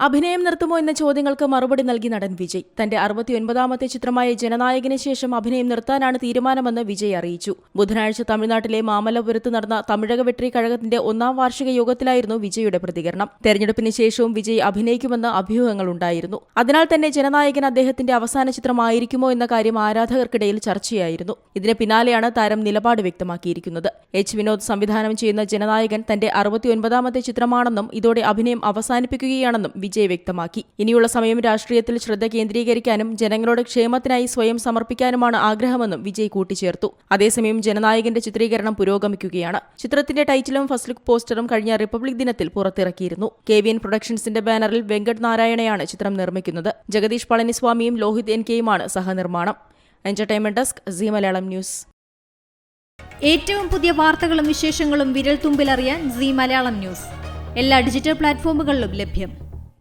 അഭിനയം നിർത്തുമോ എന്ന ചോദ്യങ്ങൾക്ക് മറുപടി നൽകി നടൻ വിജയ്. തന്റെ അറുപത്തിയൊൻപതാമത്തെ ചിത്രമായ ജനനായകന് ശേഷം അഭിനയം നിർത്താനാണ് തീരുമാനമെന്ന് വിജയ് അറിയിച്ചു. ബുധനാഴ്ച തമിഴ്നാട്ടിലെ മാമല്ലപുരത്ത് നടന്ന തമിഴക വെട്രി കഴകത്തിന്റെ ഒന്നാം വാർഷിക യോഗത്തിലായിരുന്നു വിജയുടെ പ്രതികരണം. തെരഞ്ഞെടുപ്പിന് ശേഷവും വിജയ് അഭിനയിക്കുമെന്ന് അഭ്യൂഹങ്ങളുണ്ടായിരുന്നു. അതിനാൽ തന്നെ ജനനായകൻ അദ്ദേഹത്തിന്റെ അവസാന ചിത്രമായിരിക്കുമോ എന്ന കാര്യം ആരാധകർക്കിടയിൽ ചർച്ചയായിരുന്നു. ഇതിന് പിന്നാലെയാണ് താരം നിലപാട് വ്യക്തമാക്കിയിരിക്കുന്നത്. എച്ച് വിനോദ് സംവിധാനം ചെയ്യുന്ന ജനനായകൻ തന്റെ അറുപത്തിയൊൻപതാമത്തെ ചിത്രമാണെന്നും ഇതോടെ അഭിനയം അവസാനിപ്പിക്കുകയാണെന്നും വിജയ് വ്യക്തമാക്കി. ഇനിയുള്ള സമയം രാഷ്ട്രീയത്തിൽ ശ്രദ്ധ കേന്ദ്രീകരിക്കാനും ജനങ്ങളുടെ ക്ഷേമത്തിനായി സ്വയം സമർപ്പിക്കാനുമാണ് ആഗ്രഹമെന്നും വിജയ് കൂട്ടിച്ചേർത്തു. അതേസമയം ജനനായകന്റെ ചിത്രീകരണം പുരോഗമിക്കുകയാണ്. ചിത്രത്തിന്റെ ടൈറ്റിലും ഫസ്റ്റ് ലുക്ക് പോസ്റ്ററും കഴിഞ്ഞ റിപ്പബ്ലിക് ദിനത്തിൽ പുറത്തിറക്കിയിരുന്നു. കെ വി എൻ പ്രൊഡക്ഷൻസിന്റെ ബാനറിൽ വെങ്കട് നാരായണയാണ് ചിത്രം നിർമ്മിക്കുന്നത്. ജഗദീഷ് പളനിസ്വാമിയും ലോഹിത് എൻ കെയുമാണ് സഹനിർമ്മാണം. Entertainment desk Zee Malayalam news. ഏറ്റവും പുതിയ വാർത്തകളും വിശേഷങ്ങളും വിരൽ തുമ്പിലറിയാൻ സി മലയാളം ന്യൂസ്. എല്ലാ ഡിജിറ്റൽ പ്ലാറ്റ്ഫോമുകളിലും ലഭ്യം.